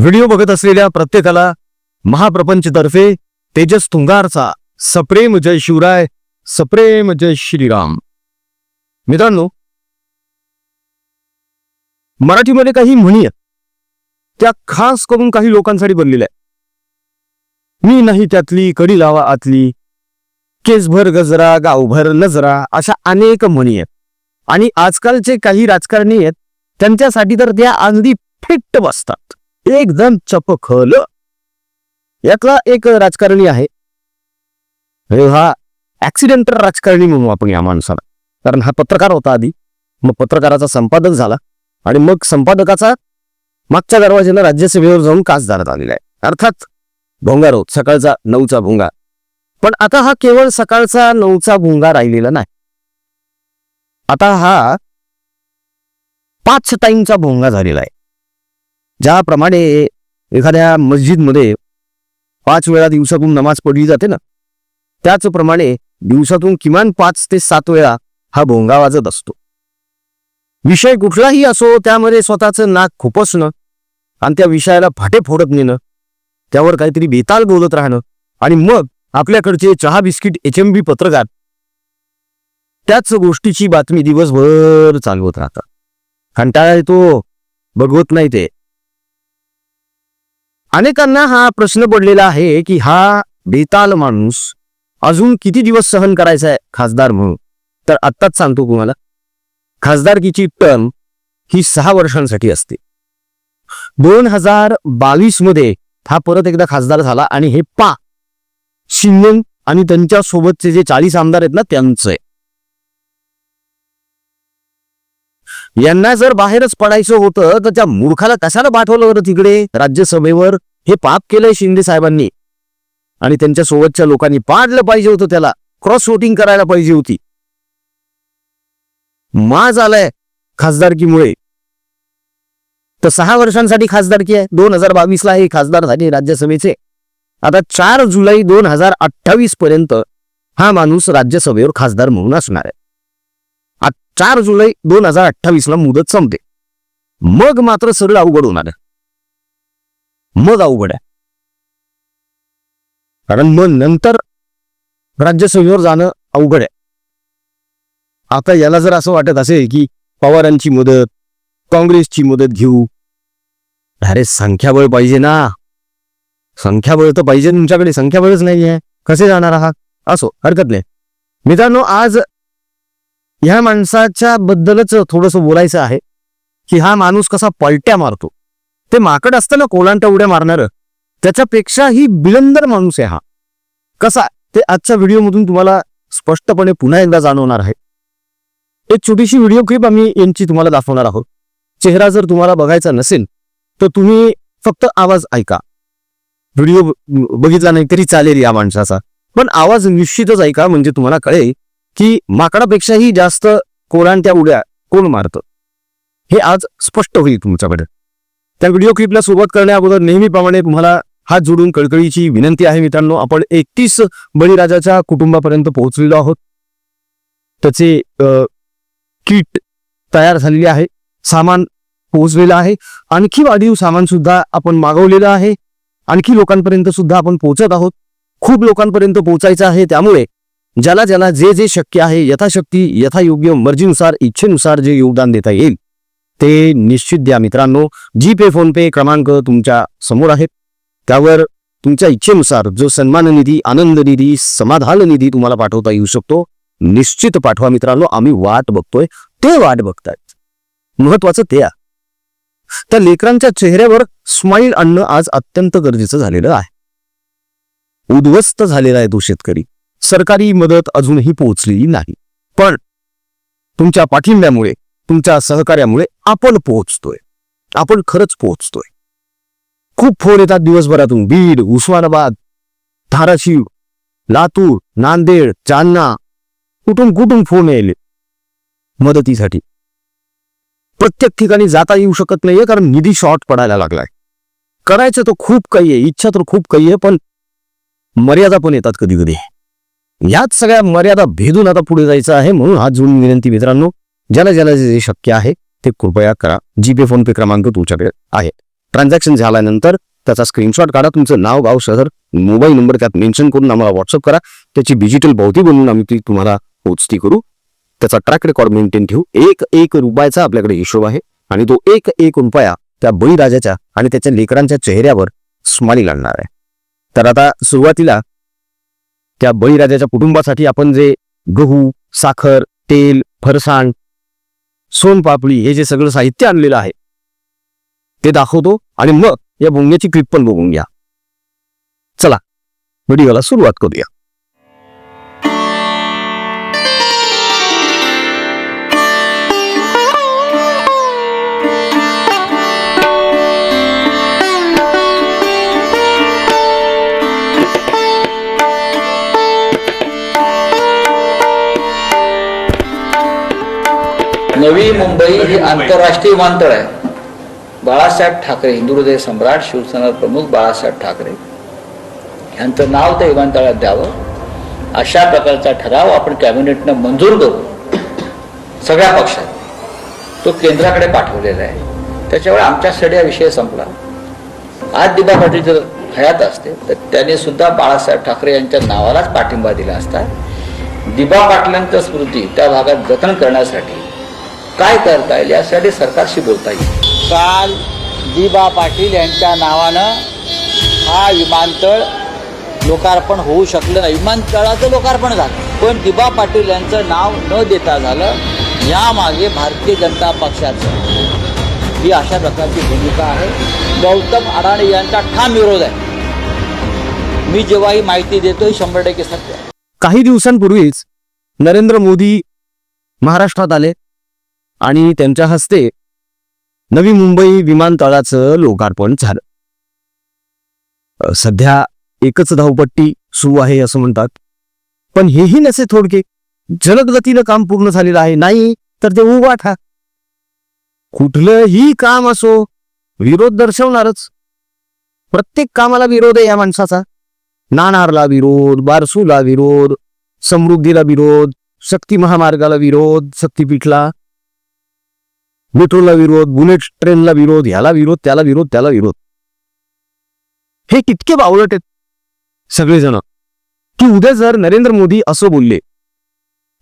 Video बघत असलेल्या प्रत्येकाला महाप्रपंचतर्फे तेजस तुंगारचा सप्रेम जय शिवराय सप्रेम जय श्रीराम. मित्रांनो मराठीमध्ये काही म्हणी आहेत. त्या खास करून काही लोकांसाठी बनलेल्या आहेत. मी नाही त्यातली कडी लावा आतली. केसभर गजरा गावभर नजरा अशा अनेक म्हणी आहेत. आणि आजकालचे काही राजकारणी आहेत त्यांच्यासाठी तर त्या अगदी फिट्ट बसतात. एकदम चपखल. यातला एक राजकारणी आहे. हा ऍक्सिडेंटल राजकारणी म्हणू आपण या माणसाला. कारण हा पत्रकार होता आधी. मग पत्रकाराचा संपादक झाला. आणि मग संपादकाचा मागच्या दरवाजेनं राज्यसभेवर जाऊन कासदारात आलेला आहे. अर्थात भोंगा रोज सकाळचा नऊचा भोंगा. पण आता हा केवळ सकाळचा नऊचा भोंगा राहिलेला नाही. आता हा पाच टाईमचा भोंगा झालेला आहे. ज्याप्रमाणे एखाद्या मस्जिदमध्ये पाच वेळा दिवसातून नमाज पडली जाते ना त्याचप्रमाणे दिवसातून किमान पाच ते सात वेळा हा भोंगा वाजत असतो. विषय कुठलाही असो त्यामध्ये स्वतःचं नाक खुपसणं आणि त्या विषयाला फाटे फोडत नेणं त्यावर काहीतरी बेताल बोलत राहणं आणि मग आपल्याकडचे चहा बिस्किट एच एम बी पत्रकार त्याच गोष्टीची बातमी दिवसभर चालवत राहतात. कंटाळा येतो बघवत नाही ते. अनेकांना हा प्रश्न पडलेला आहे की हा बेताल माणूस अजून किती दिवस सहन करायचा आहे खासदार म्हणून? तर आत्ताच सांगतो तुम्हाला. खासदारकीची टर्म ही सहा वर्षांसाठी असते. दोन हजार बावीसमध्ये हा परत एकदा खासदार झाला आणि हे पा शिंदे आणि त्यांच्या सोबतचे जे चाळीस आमदार आहेत ना त्यांचं आहे. यांना जर बाहेरच पडायचं होतं तर त्या मूर्खाला कशाला पाठवलं होतं तिकडे? राज्यसभेवर हे पाप केलंय शिंदे साहेबांनी. आणि त्यांच्या सोबतच्या लोकांनी पाडलं पाहिजे होतं त्याला. क्रॉस वोटिंग करायला पाहिजे होती. माज आलाय खासदारकीमुळे. तर सहा वर्षांसाठी खासदारकी आहे. दोन हजार बावीस ला हे खासदार झाले राज्यसभेचे. आता चार जुलै दोन हजार अठ्ठावीस पर्यंत हा माणूस राज्यसभेवर खासदार म्हणून असणार आहे. चार जुलै दोन हजार अठ्ठावीस ला मुदत संपते. मग मात्र सरळ अवघड होणार मग अवघड आहे. कारण मग नंतर राज्यसभेवर जाणं अवघड आहे. आता याला जर असं वाटत असेल की पवारांची मदत काँग्रेसची मदत घेऊ. अरे संख्याबळ पाहिजे ना. संख्याबळ तर पाहिजे तुमच्याकडे. संख्याबळच नाही आहे कसे जाणार आहात? असो हरकत नाही. मित्रांनो आज ह्या माणसाच्या बद्दलच थोडस बोलायचं आहे की हा माणूस कसा पलट्या मारतो. ते माकड असतं ना कोलांटा उड्या मारणार. त्याच्यापेक्षाही बिलंदर माणूस आहे हा. कसा? ते आजच्या व्हिडिओमधून तुम्हाला स्पष्टपणे पुन्हा एकदा जाणवणार आहे. एक छोटीशी व्हिडिओ क्लिप आम्ही यांची तुम्हाला दाखवणार आहोत. चेहरा जर तुम्हाला बघायचा नसेल तर तुम्ही फक्त आवाज ऐका. व्हिडिओ बघितला नाही तरी चालेल या माणसाचा. पण आवाज निश्चितच ऐका म्हणजे तुम्हाला कळेल की माकडापेक्षाही जास्त कोरांट्या उड्या कोण मारतं? हे आज स्पष्ट होईल तुमच्याकडे. त्या व्हिडिओ क्लिपला सुरुवात करण्या अगोदर नेहमीप्रमाणे तुम्हाला हात जोडून कळकळीची विनंती आहे मित्रांनो आपण एकतीस बळीराजाच्या कुटुंबापर्यंत पोहोचलेलो आहोत. त्याचे किट तयार झालेले आहे सामान पोहोचलेलं आहे. आणखी वाढीव सामान सुद्धा आपण मागवलेलं आहे. आणखी लोकांपर्यंत सुद्धा आपण पोहोचत आहोत. खूप लोकांपर्यंत पोहोचायचं आहे. त्यामुळे ज्याला ज्याला जे जे शक्य आहे यथाशक्ती यथायोग्य मर्जीनुसार इच्छेनुसार जे योगदान देता येईल ते निश्चित द्या मित्रांनो. जी पे फोन पे क्रमांक तुमच्यासमोर आहेत. त्यावर तुमच्या इच्छेनुसार जो सन्मान निधी आनंद निधी समाधान निधी तुम्हाला पाठवता येऊ शकतो निश्चित पाठवा मित्रांनो. आम्ही वाट बघतोय. ते वाट बघतायत. महत्वाचं ते आहे. त्या लेकरांच्या चेहऱ्यावर स्माईल आणणं आज अत्यंत गरजेचं झालेलं आहे. उद्ध्वस्त झालेला आहे तो शेतकरी. सरकारी मदत अजूनही पोहोचलेली नाही. पण तुमच्या पाठिंब्यामुळे तुमच्या सहकार्यामुळे आपण पोहोचतोय. आपण खरंच पोहोचतोय. खूप फोन येतात दिवसभरातून. बीड उस्मानाबाद धाराशिव लातूर नांदेड जालना. कुठून कुठून फोन यायले? मदतीसाठी. प्रत्येक ठिकाणी जाता येऊ शकत नाहीये कारण निधी शॉर्ट पडायला लागलाय. करायचं तर खूप काही आहे इच्छा तर खूप काही आहे पण मर्यादा पण येतात कधी कधी याच सगळ्या मर्यादा भेदून आता पुढे जायचं आहे म्हणून हात जोडून विनंती मित्रांनो ज्याला ज्याला जे शक्य आहे ते कृपया करा. जीपे फोन पे क्रमांक तुमच्याकडे आहे. ट्रान्झॅक्शन झाल्यानंतर त्याचा स्क्रीनशॉट काढा. तुमचं नाव गाव शहर मोबाईल नंबर त्यात मेन्शन करून आम्हाला व्हॉट्सअप करा. त्याची डिजिटल पावती बनवून आम्ही ती तुम्हाला पोचती करू. त्याचा ट्रॅक रेकॉर्ड मेंटेन ठेवू. एक एक रुपयाचा आपल्याकडे हिशोब आहे आणि तो एक एक रुपया त्या बळीराजाच्या आणि त्याच्या लेकरांच्या चेहऱ्यावर स्माली आणणार आहे. तर आता सुरुवातीला त्या बळीराजाच्या कुटुंबासाठी आपण जे गहू साखर तेल फरसाण सोनपापडी हे जे सगळं साहित्य आणलेलं आहे ते दाखवतो आणि मग या भोंग्याची क्लिप पण बघून घ्या. चला व्हिडिओला सुरुवात करूया. नवी मुंबई ही आंतरराष्ट्रीय विमानतळ आहे. बाळासाहेब ठाकरे हिंदू हृदय सम्राट शिवसेना प्रमुख बाळासाहेब ठाकरे. यांचं नाव त्या विमानतळात द्यावं. अशा प्रकारचा ठराव आपण कॅबिनेटनं मंजूर करू. सगळ्या पक्षात तो केंद्राकडे पाठवलेला आहे. त्याच्यामुळे आमच्यासाठी हा विषय संपला. आज दिबा पाटील जर हयात असते तर त्याने सुद्धा बाळासाहेब ठाकरे यांच्या नावालाच पाठिंबा दिला असता. दिबा पाटलांचं स्मृती त्या भागात जतन करण्यासाठी काय करता येईल यासाठी सरकारशी बोलता येईल. काल दिबा पाटील यांच्या नावानं हा विमानतळ लोकार्पण होऊ शकलं नाही. विमानतळाचं लोकार्पण झालं. पण दिबा पाटील यांचं नाव न देता झालं यामागे भारतीय जनता पक्षाचं. ही अशा प्रकारची भूमिका आहे. गौतम अडाणी यांचा ठाम विरोध आहे. मी जेव्हा ही माहिती देतो ही शंभर टक्के सत्य काही दिवसांपूर्वीच नरेंद्र मोदी महाराष्ट्रात आले. आणि त्यांच्या हस्ते नवी मुंबई विमानतळाचं लोकार्पण झालं. सध्या एकच धावपट्टी सुरू आहे असं म्हणतात. पण हेही नसे थोडके. जलद गतीनं काम पूर्ण झालेलं आहे. नाही तर ते उभाठा कुठलंही काम असो विरोध दर्शवणारच. प्रत्येक कामाला विरोध आहे या माणसाचा. नाणारला विरोध बारसूला विरोध समृद्धीला विरोध शक्ती महामार्गाला विरोध शक्तीपीठला मेट्रोला विरोध बुलेट ट्रेनला विरोध ह्याला विरोध त्याला विरोध त्याला विरोध. हे कितके बावलट आहेत सगळेजण. की उद्या जर नरेंद्र मोदी असं बोलले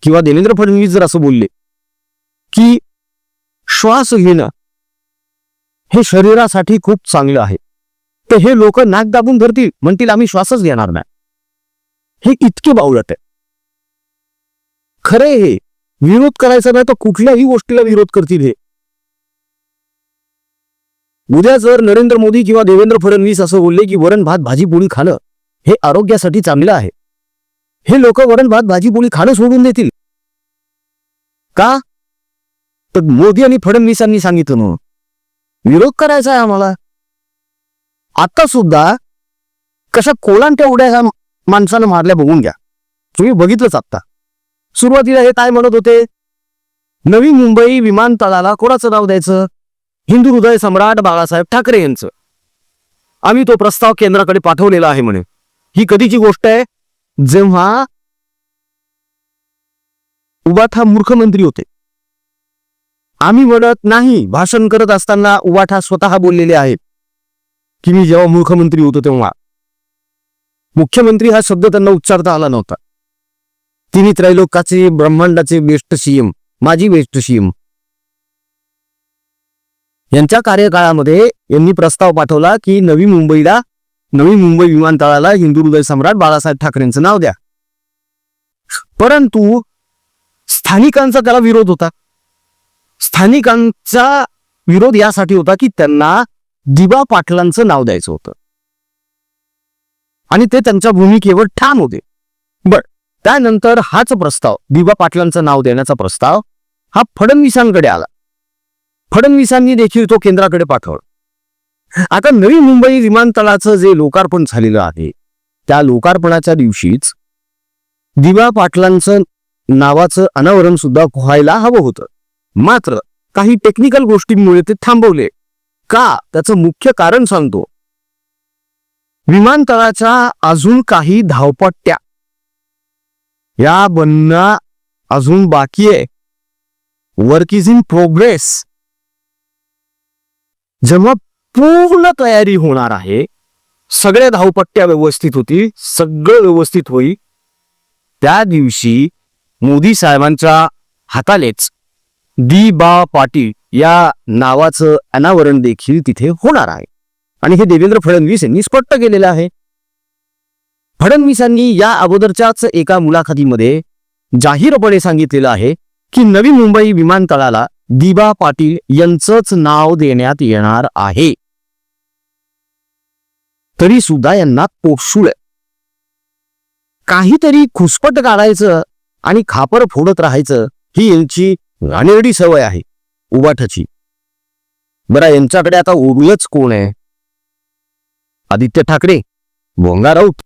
किंवा देवेंद्र फडणवीस जर असं बोलले की श्वास घेणं हे शरीरासाठी खूप चांगलं आहे. तर हे लोक नाक दाबून धरतील म्हणतील आम्ही श्वासच घेणार नाही. हे इतके बावलट आहे खरे हे विरोध करायचा नाही तर कुठल्याही गोष्टीला विरोध करतील हे. उद्या जर नरेंद्र मोदी किंवा देवेंद्र फडणवीस असं बोलले की वरण भात भाजी पोळी खाणं हे आरोग्यासाठी चांगलं आहे. हे लोक वरण भात भाजी पोळी खाणं सोडून देतील. का? तर मोदी आणि फडणवीसांनी सांगितलं ना विरोध करायचा आहे आम्हाला. आता सुद्धा कशा कोलांट्या उड्या ह्या माणसानं मारल्या बघून घ्या. तुम्ही बघितलंच आत्ता. सुरुवातीला हे काय म्हणत होते? नवी मुंबई विमानतळाला कोणाचं नाव द्यायचं? हिंदू हृदय सम्राट बाळासाहेब ठाकरे यांचं. आम्ही तो प्रस्ताव केंद्राकडे पाठवलेला आहे म्हणे. ही कधीची गोष्ट आहे? जेव्हा उबाठा मूर्खमंत्री होते. आम्ही म्हणत नाही भाषण करत असताना उबाठा स्वतः बोललेले आहेत की मी जेव्हा मूर्खमंत्री होतो तेव्हा. मुख्यमंत्री हा शब्द त्यांना उच्चारता आला नव्हता. तिन्ही त्रैलोकाचे ब्रह्मांडाचे बेस्ट सीएम माझी बेस्ट सीएम यांच्या कार्यकाळामध्ये यांनी प्रस्ताव पाठवला की नवी मुंबईला नवी मुंबई विमानतळाला हिंदू हृदय सम्राट बाळासाहेब ठाकरेंचं नाव द्या. परंतु स्थानिकांचा त्याला विरोध होता. स्थानिकांचा विरोध यासाठी होता की त्यांना दिबा पाटलांचं नाव द्यायचं होतं. आणि ते त्यांच्या भूमिकेवर ठाम होते. बर त्यानंतर हाच प्रस्ताव दिबा पाटलांचं नाव देण्याचा प्रस्ताव हा फडणवीसांकडे आला. फडणवीसांनी देखील तो केंद्राकडे पाठवला. आता नवी मुंबई विमानतळाचं जे लोकार्पण झालेलं आहे त्या लोकार्पणाच्या दिवशीच दिवा पाटलांचं नावाचं अनावरण सुद्धा व्हायला हवं होतं. मात्र काही टेक्निकल गोष्टींमुळे ते थांबवले. का? त्याचं मुख्य कारण सांगतो. विमानतळाच्या अजून काही धावपट्ट्या. या बनणं अजून बाकी आहे. वर्क इज इन प्रोग्रेस जेव्हा पूर्ण तयारी होणार आहे सगळ्या धावपट्ट्या व्यवस्थित होतील सगळं व्यवस्थित होईल त्या दिवशी मोदी साहेबांच्या हातालेच दी बा पाटील या नावाचं अनावरण देखील तिथे होणार आहे. आणि हे देवेंद्र फडणवीस यांनी स्पष्ट केलेलं आहे. फडणवीसांनी या अगोदरच्याच एका मुलाखतीमध्ये जाहीरपणे सांगितलेलं आहे की नवी मुंबई विमानतळाला दिबा पाटील यांचंच नाव देण्यात येणार आहे. तरी सुद्धा यांना पोक्षुळ काहीतरी खुसपट काढायचं आणि खापर फोडत राहायचं ही यांची घाणेरडी सवय आहे. उबाठाची. बरा यांच्याकडे आता उरलंच कोण आहे? आदित्य ठाकरे भोंगा राऊत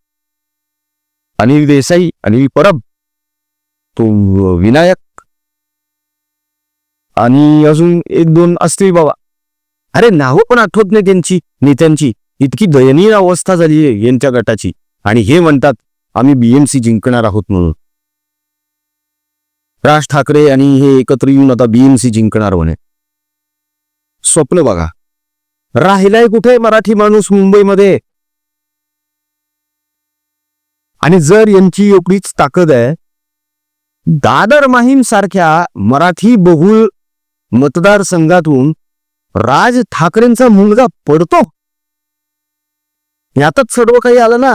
अनिल देसाई अनिल परब तो विनायक आणि अजून एक दोन असतील बाबा. अरे नावं पण आठवत नाही त्यांची नेत्यांची. इतकी दयनीय अवस्था झाली आहे यांच्या गटाची. आणि हे म्हणतात आम्ही बीएमसी जिंकणार आहोत म्हणून. राज ठाकरे आणि हे एकत्र येऊन आता बीएमसी जिंकणार म्हणे. स्वप्न बघा. राहिलाय कुठे मराठी माणूस मुंबईमध्ये? आणि जर यांची एवढीच ताकद आहे दादर माहीम सारख्या मराठी बहुल मतदारसंघातून राज ठाकरेंचा मुलगा पडतो? यातच सर्व काही आलं ना?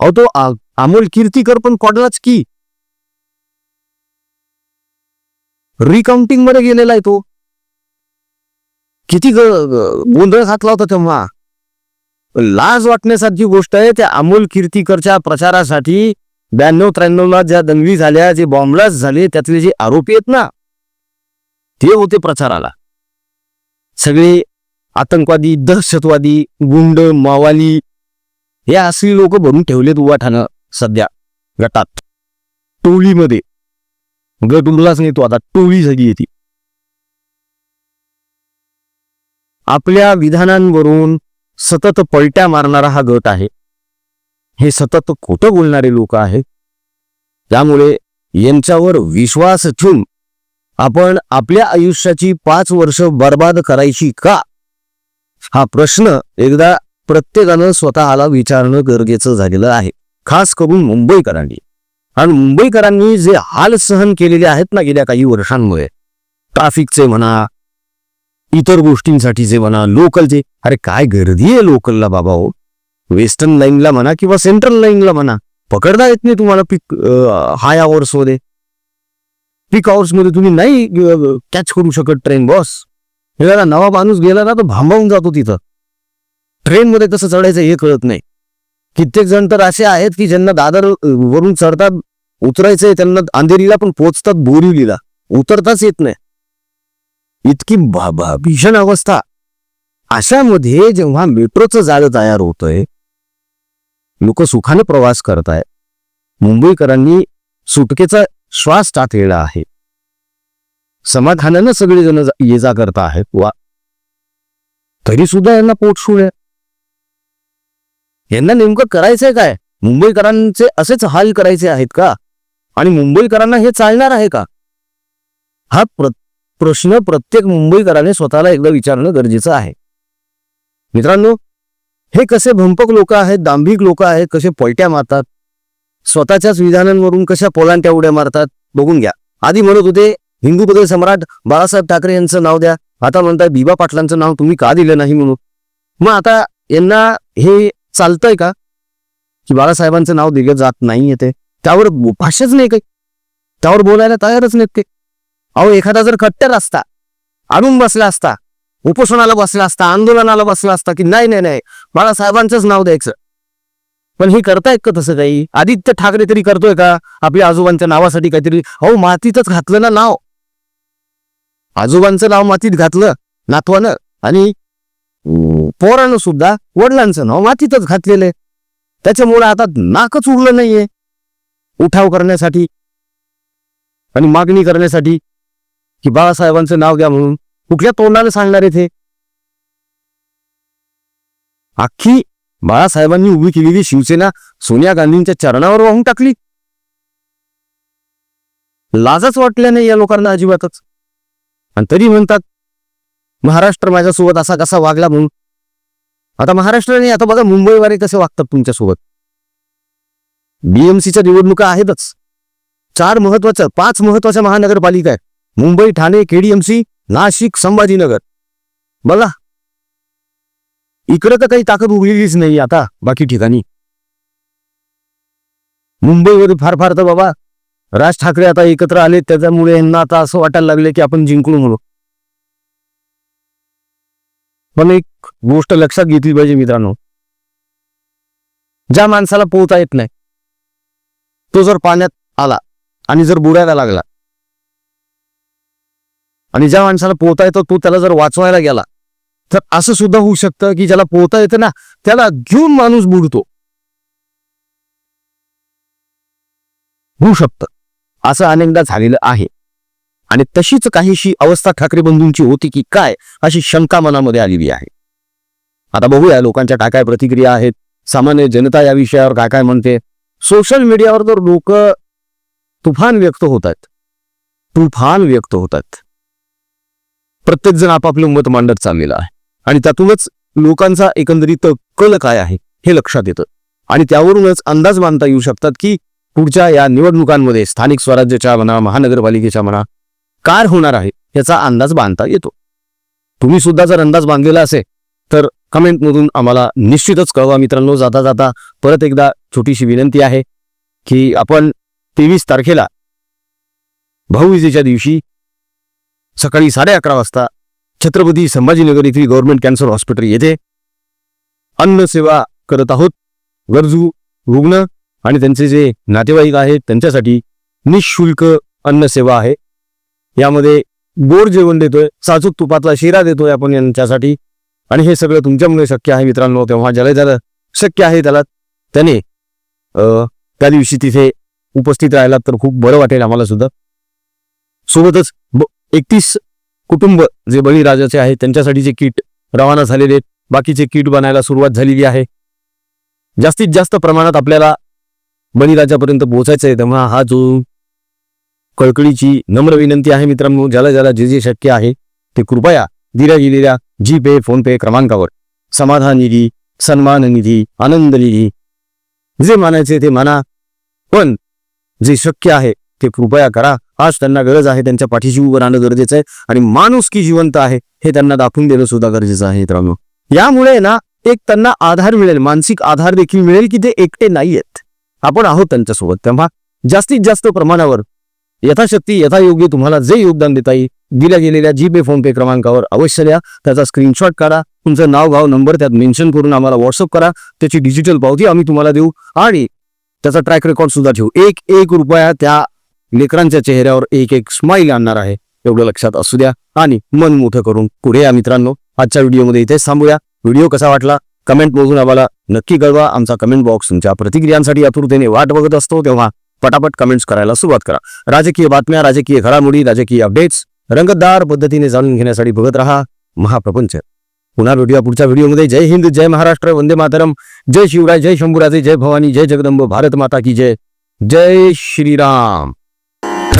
अहो तो अमोल कीर्तीकर पण पडलाच की. रिकाउंटिंगमध्ये गेलेला आहे तो. किती गोंधळ घातला होता तेव्हा. लाज वाटण्यासारखी गोष्ट आहे त्या अमोल कीर्तीकरच्या प्रचारासाठी ब्याण्णव त्र्याण्णवला ज्या दंगली झाल्या जे बॉम्बलास्ट झाले त्यातले जे आरोपी आहेत ना ते होते प्रचाराला. सगळे आतंकवादी दहशतवादी गुंड मावाली हे असली लोक भरून ठेवलेत उवाठानं सध्या गटात. टोळीमध्ये. गट उरलाच नाही तो आता टोळी झाली येते आपल्या विधानांवरून सतत पलट्या मारणारा हा गट आहे. हे सतत खोटं बोलणारे लोक आहेत. त्यामुळे यांच्यावर विश्वास ठेवून आपण आपल्या आयुष्याची पाच वर्ष बर्बाद करायची का? हा प्रश्न एकदा प्रत्येकानं स्वतःला विचारणं गरजेचं झालेलं आहे. खास करून मुंबईकरांनी. आणि मुंबईकरांनी जे हाल सहन केलेले आहेत ना गेल्या काही वर्षांमुळे. ट्राफिकचे म्हणा इतर गोष्टींसाठी जे म्हणा लोकलचे. अरे काय गर्दी आहे लोकलला बाबा हो. वेस्टर्न लाईनला म्हणा किंवा सेंट्रल लाईनला म्हणा पकडता येत नाही तुम्हाला पिक हाय आवर्समध्ये पीक आवर्समध्ये तुम्ही नाही कॅच करू शकत ट्रेन बॉस. हे जरा नवा माणूस गेला ना तर भांबावून जातो तिथं. ट्रेनमध्ये कसं चढायचं हे कळत नाही. कित्येक जण तर असे आहेत की ज्यांना दादर वरून चढतात उतरायचंय त्यांना अंधेरीला पण पोचतात बोरिवलीला. उतरताच येत नाही. इतकी भा- भीषण अवस्था. अशामध्ये जेव्हा मेट्रोचं जाळं तयार होतंय लोक सुखाने प्रवास करत आहेत मुंबईकरांनी सुटकेचा श्वास टाकलेला आहे. समाधानानं सगळेजण ये जा करता आहेत. वा. तरी सुद्धा यांना पोटशूळ आहे यांना नेमकं करायचंय काय? मुंबईकरांचे असेच हाल करायचे आहेत का? आणि मुंबईकरांना हे चालणार आहे का? हा प्र प्रश्न प्रत्येक मुंबईकराने स्वतःला एकदा विचारणं गरजेचं आहे. मित्रांनो हे कसे भंपक लोक आहेत दांभिक लोक आहेत कसे पलट्या मारतात? स्वतःच्याच विधानांवरून कशा पोलांट्या उड्या मारतात? बघून घ्या. आधी म्हणत होते हिंदू बदल सम्राट बाळासाहेब ठाकरे यांचं नाव द्या. आता म्हणताय बिबा पाटलांचं नाव तुम्ही का दिलं नाही म्हणून? मग आता यांना हे चालतंय का? की बाळासाहेबांचं नाव दिलं जात नाही येते त्यावर भाष्यच नाही काही. त्यावर बोलायला तयारच नाहीत ते. अहो एखादा जर कट्टर असता आणून बसला असता उपोषणाला बसला असता आंदोलनाला बसला असता की नाही नाही नाही. बाळासाहेबांचंच नाव द्यायचं. पण हे करतायत का तसं काही? आदित्य ठाकरे तरी करतोय का? आपल्या आजोबांच्या नावासाठी काहीतरी अहो मातीतच घातलं ना नाव. आजोबांचं नाव मातीत घातलं नातवानं. आणि पोरानं सुद्धा वडिलांचं नाव मातीतच घातलेलं आहे. त्याच्यामुळे आता नाकच उरलं नाहीये. उठाव करण्यासाठी आणि मागणी करण्यासाठी की बाळासाहेबांचं नाव द्या म्हणून कुठल्या तोंडाने सांगणार आहे ते? अख्खी बाळासाहेबांनी उभी केलेली शिवसेना सोनिया गांधींच्या चरणावर वाहून टाकली. लाजच वाटल्या नाही या लोकांना अजिबातच. आणि तरी म्हणतात महाराष्ट्र माझ्यासोबत असा कसा वागला म्हणून. आता महाराष्ट्राने आता बघा मुंबईवाले कसे वागतात तुमच्यासोबत. बीएमसीच्या निवडणुका आहेतच. चार महत्त्वाच्या पाच महत्त्वाच्या महानगरपालिका आहेत. मुंबई ठाणे केडीएमसी नाशिक संभाजीनगर. बघा. इकडे तर काही ताकद उरलेलीच नाही आता बाकी ठिकाणी. मुंबईवर फार फार तर बाबा राज ठाकरे आता एकत्र आले त्याच्यामुळे यांना आता असं वाटायला लागले की आपण जिंकलो म्हणून. पण एक गोष्ट लक्षात घेतली पाहिजे मित्रांनो. ज्या माणसाला पोहता येत नाही तो जर पाण्यात आला आणि जर बुडायला लागला आणि ज्या माणसाला पोहता येतो तो त्याला जर वाचवायला गेला तर असं सुद्धा होऊ शकतं की ज्याला पोहता येतं ना त्याला घेऊन माणूस बुडतो. होऊ शकतं. असं अनेकदा झालेलं आहे. आणि तशीच काहीशी अवस्था ठाकरे बंधूंची होती की काय अशी शंका मनामध्ये आलेली आहे. आता बघूया लोकांच्या काय काय प्रतिक्रिया आहेत. सामान्य जनता या विषयावर काय काय म्हणते. सोशल मीडियावर तर लोक तुफान व्यक्त होत आहेत. तुफान व्यक्त होत आहेत. प्रत्येक जण आपापलं मत मांडत चाललेलं आहे. आणि त्यातूनच लोकांचा एकंदरीत कल काय आहे हे लक्षात येतं. आणि त्यावरूनच अंदाज बांधता येऊ शकतात की पुढच्या या निवडणुकांमध्ये स्थानिक स्वराज्याच्या म्हणा महानगरपालिकेच्या म्हणा काय होणार आहे याचा अंदाज बांधता येतो. तुम्ही सुद्धा जर अंदाज बांधलेला असेल तर कमेंटमधून आम्हाला निश्चितच कळवा मित्रांनो. जाता जाता परत एकदा छोटीशी विनंती आहे की आपण तेवीस तारखेला भाऊविजेच्या दिवशी सकाळी साडे अकरा वाजता छत्रपती संभाजीनगर येथील गव्हर्नमेंट कॅन्सर हॉस्पिटल येथे अन्न सेवा करत आहोत. गरजू रुग्ण आणि त्यांचे जे नातेवाईक आहेत त्यांच्यासाठी निशुल्क अन्न सेवा आहे. यामध्ये गोड जेवण देतोय साजूक तुपातला शिरा देतोय आपण यांच्यासाठी. आणि हे सगळं तुमच्यामुळे शक्य आहे मित्रांनो तेव्हा ज्याला ज्याला शक्य आहे त्याला त्याने त्या दिवशी तिथे उपस्थित राहिला तर खूप बरं वाटेल आम्हाला सुद्धा. सोबतच एकतीस कुटुंब जे बळीराजाचे आहेत त्यांच्यासाठीचे किट रवाना झालेले आहेत बाकीचे किट बनायला सुरुवात झालेली आहे. जास्तीत जास्त प्रमाणात आपल्याला बळीराजापर्यंत पोहोचायचं आहे तेव्हा हा जो कळकळीची नम्र विनंती आहे मित्रांनो ज्याला ज्याला जे जे शक्य आहे ते कृपया दिल्या गेलेल्या जी पे फोन पे क्रमांकावर. समाधान निधी सन्मान निधी आनंद निधी जे मानायचे ते माना. पण जे शक्य आहे ते कृपया करा. आज त्यांना गरज आहे त्यांच्या पाठीशी उभं राहणं गरजेचं आहे आणि माणूस की जिवंत आहे हे त्यांना दाखवून देणं सुद्धा गरजेचं आहे मित्रांनो. यामुळे ना एक त्यांना आधार मिळेल मानसिक आधार देखील मिळेल की ते एकटे नाहीयेत. आपण आहोत त्यांच्यासोबत. तेव्हा जास्तीत जास्त प्रमाणावर यथाशक्ती यथायोग्य तुम्हाला जे योगदान देता येईल दिल्या गेलेल्या जी पे फोन पे क्रमांकावर अवश्य द्या त्याचा स्क्रीनशॉट काढा. तुमचं नाव गाव नंबर त्यात मेन्शन करून आम्हाला व्हॉट्सअप करा. त्याची डिजिटल पावती आम्ही तुम्हाला देऊ. आणि त्याचा ट्रॅक रेकॉर्ड सुद्धा ठेवू. एक एक रुपया त्या लेकरांच्या चेहऱ्यावर एक एक स्माईल आणणार आहे. एवढं लक्षात असू द्या. आणि मन मोठं करून पुढे या मित्रांनो आजच्या व्हिडिओमध्ये इथेच थांबूया. व्हिडिओ कसा वाटला? कमेंट मधून आम्हाला नक्की कळवा. आमचा कमेंट बॉक्स तुमच्या प्रतिक्रियांसाठी आतुरतेने वाट बघत असतो तेव्हा पटापट कमेंट्स करायला सुरुवात करा. राजकीय बातम्या राजकीय घडामोडी राजकीय अपडेट्स रंगतदार पद्धतीने जाणून घेण्यासाठी बघत राहा महाप्रपंच. पुन्हा भेटूया पुढच्या व्हिडिओमध्ये. जय हिंद जय महाराष्ट्र वंदे मातरम. जय शिवराय जय शंभुराजे जय भवानी जय जगदंब भारत माता की जय. जय श्रीराम.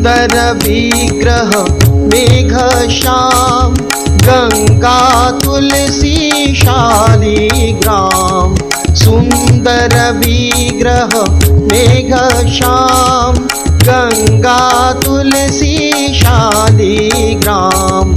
सुन्दर विग्रह मेघ श्याम गङ्गा तुलसी शालिग्राम सुन्दर विग्रह मेघ श्याम गङ्गा तुलसी शालिग्राम